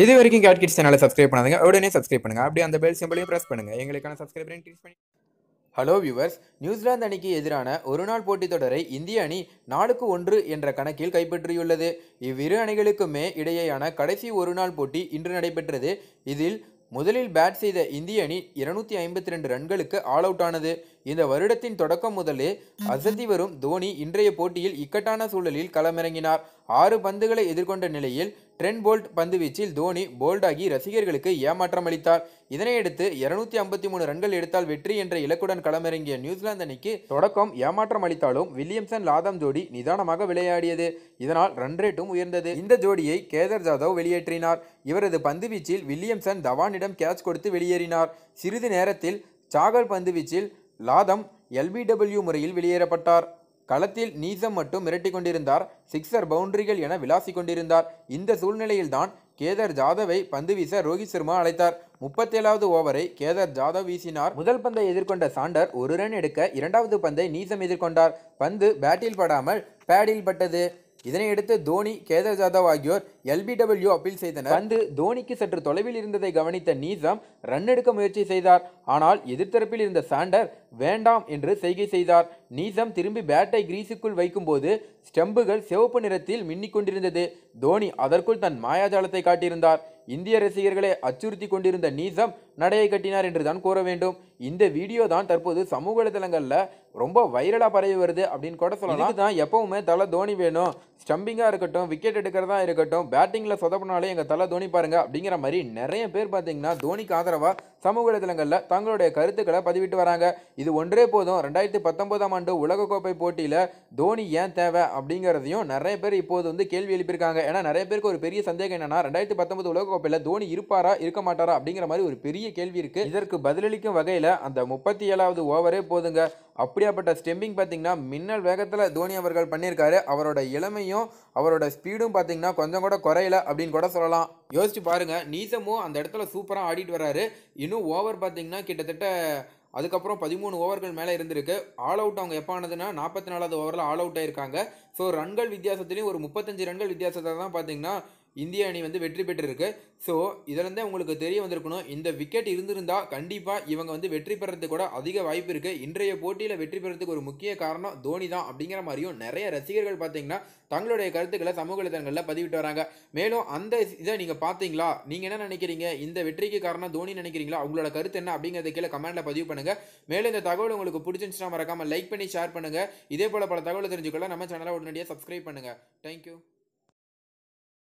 இது வரைக்கும் cat kids சேனலை சப்ஸ்கிரைப் பண்ணாதுங்க. உடனே சப்ஸ்கிரைப் பண்ணுங்க. அப்படியே அந்த பெல் சிம்பிளையும் ப்ரெஸ் பண்ணுங்க. எங்களுக்கான சப்ஸ்கிரைபர் இன்க்ரீஸ் பண்ணி ஹலோ வியூவர்ஸ் நியூசிலாந்து அணிக்கு எதிரான ஒருநாள் போட்டித் தொடரை இந்திய அணி நாலுக்கு ஒன்று என்ற கணக்கில் கைப்பற்றியுள்ளது. இவ்விரு அணிகளுக்குமே இடையேயான கடைசி ஒருநாள் போட்டி இன்று நடைபெற்றது. இதில் முதலில் பேட் செய்த இந்திய அணி இருநூத்தி ஐம்பத்தி ரெண்டு ரன்களுக்கு ஆல் அவுட் ஆனது. இந்த வருடத்தின் தொடக்கம் முதலே அசத்தி வரும் தோனி இன்றைய போட்டியில் இக்கட்டான சூழலில் களமிறங்கினார். ஆறு பந்துகளை எதிர்கொண்ட நிலையில் ட்ரென் போல்ட் பந்துவீச்சில் தோனி போல்டாகி ரசிகர்களுக்கு ஏமாற்றம் அளித்தார். இதனையடுத்து இருநூத்தி ஐம்பத்தி மூணு ரன்கள் எடுத்தால் வெற்றி என்ற இலக்குடன் களமிறங்கிய நியூசிலாந்து அணிக்கு தொடக்கம் ஏமாற்றம் அளித்தாலும் வில்லியம்சன் லாதம் ஜோடி நிதானமாக விளையாடியது. இதனால் ரன் ரேட்டும் உயர்ந்தது. இந்த ஜோடியை கேதர் ஜாதவ் வெளியேற்றினார். இவரது பந்துவீச்சில் வில்லியம்சன் தவானிடம் கேட்ச் கொடுத்து வெளியேறினார். சிறிது நேரத்தில் சாகல் பந்துவீச்சில் லாதம் எல்பிடபிள்யூ முறையில் வெளியேறப்பட்டார். களத்தில் நீசம் மட்டும் மிரட்டி கொண்டிருந்தார். சிக்ஸர் பவுண்டரிகள் என விளாசி கொண்டிருந்தார். இந்த சூழ்நிலையில்தான் கேதர் ஜாதவை பந்து வீச ரோஹித் சர்மா அழைத்தார். முப்பத்தேழாவது ஓவரை கேதர் ஜாதவ் வீசினார். முதல் பந்தை எதிர்கொண்ட சாண்டர் ஒரு ரன் எடுக்க இரண்டாவது பந்தை நீசம் எதிர்கொண்டார். பந்து பேட்டில் படாமல் பேடில் பட்டது. இதனையடுத்து தோனி கேதர் ஜாதவ் ஆகியோர் எல்பிடபிள்யூ அப்பீல் செய்தனர். பந்து தோனிக்கு சற்று தொலைவில் இருந்ததை கவனித்த நீசம் ரன் எடுக்க முயற்சி செய்தார். ஆனால் எதிர்த்தரப்பில் இருந்த சாண்டர் வேண்டாம் என்று செய்கை செய்தார். நீசம் திரும்பி பேட்டை கிரீஸுக்குள் வைக்கும்போது ஸ்டம்புகள் சிவப்பு நிறத்தில் மின்னிக் கொண்டிருந்தது. தோனி அதற்குள் தன் மாயாஜாலத்தை காட்டியிருந்தார். இந்திய ரசிகர்களை அச்சுறுத்தி கொண்டிருந்த நீசம் நடையை கட்டினார் என்று தான் கூற வேண்டும். இந்த வீடியோ தான் தற்போது சமூக வலைதளங்களில் ரொம்ப வைரலாக பரவி வருது அப்படின்னு கூட சொல்லலாம். தான் எப்பவுமே தலை தோனி வேணும். ஸ்டம்பிங்காக இருக்கட்டும் விக்கெட் எடுக்கிறதா இருக்கட்டும் பேட்டிங்கில் சொதப்பினாலே எங்கள் தலை தோனி பாருங்க அப்படிங்கிற மாதிரி நிறைய பேர் பார்த்தீங்கன்னா தோனிக்கு ஆதரவாக சமூக இடத்தலங்களில் தங்களுடைய கருத்துக்களை பதிவிட்டு வராங்க. இது ஒன்றே போதும். ரெண்டாயிரத்தி பத்தொன்பதாம் ஆண்டு உலகக்கோப்பை போட்டியில் தோனி ஏன் தேவை அப்படிங்கிறதையும் நிறைய பேர் இப்போது வந்து கேள்வி எழுப்பியிருக்காங்க. ஏன்னா நிறைய பேருக்கு ஒரு பெரிய சந்தேகம் என்னன்னா ரெண்டாயிரத்தி பத்தொன்பது உலகக்கோப்பையில் தோனி இருப்பாரா இருக்க மாட்டாரா அப்படிங்கிற மாதிரி ஒரு பெரிய கேள்வி இருக்கு. இதற்கு பதிலளிக்கும் வகையில் அந்த முப்பத்தி ஏழாவது ஓவரே போதுங்க. அப்படியாப்பட்ட ஸ்டெம்பிங் பார்த்தீங்கன்னா மின்னல் வேகத்தில் தோனி அவர்கள் பண்ணியிருக்காரு. அவரோட இளமையும் அவரோட ஸ்பீடும் பார்த்தீங்கன்னா கொஞ்சம் கூட குறையல அப்படின்னு கூட சொல்லலாம். யோசிச்சு பாருங்கள் நீசமும் அந்த இடத்துல சூப்பராக ஆடிட்டு வராரு. இன்னும் ஓவர் பார்த்தீங்கன்னா கிட்டத்தட்ட அதுக்கப்புறம் பதிமூணு ஓவர்கள் மேலே இருந்திருக்கு. ஆல் அவுட் அவங்க எப்போ ஆனதுன்னா நாற்பத்தி நாலாவது ஓவரில் ஆல் அவுட் ஆயிருக்காங்க. ஸோ ரன்கள் வித்தியாசத்துலேயும் ஒரு முப்பத்தஞ்சு ரன்கள் வித்தியாசத்தில் தான் பார்த்தீங்கன்னா இந்திய அணி வந்து வெற்றி பெற்றிருக்கு. ஸோ இதுலேருந்தே உங்களுக்கு தெரிய வந்திருக்கணும். இந்த விக்கெட் இருந்திருந்தால் கண்டிப்பாக இவங்க வந்து வெற்றி பெறத்துக்கு கூட அதிக வாய்ப்பு இருக்குது இன்றைய போட்டியில் வெற்றி பெறதுக்கு ஒரு முக்கிய காரணம் தோனி தான் அப்படிங்கிற மாதிரியும் நிறைய ரசிகர்கள் பார்த்தீங்கன்னா தங்களுடைய கருத்துக்களை சமூக வலைதளங்களில் பதிவிட்டு வராங்க. மேலும் அந்த இதை நீங்கள் பார்த்தீங்களா? நீங்கள் என்ன நினைக்கிறீங்க? இந்த வெற்றிக்கு காரணம் தோனி நினைக்கிறீங்களா? உங்களோட கருத்து என்ன அப்படிங்கிறத கீழே கமெண்ட்டில் பதிவு பண்ணுங்கள் மேலும் இந்த தகவல் உங்களுக்கு பிடிச்சிருந்துச்சுன்னா மறக்காமல் லைக் பண்ணி ஷேர் பண்ணுங்கள் இதே போல் பல தகவலை தெரிஞ்சுக்கொள்ள நம்ம சேனலை உடனடியாக சப்ஸ்கிரைப் பண்ணுங்கள் தேங்க்யூ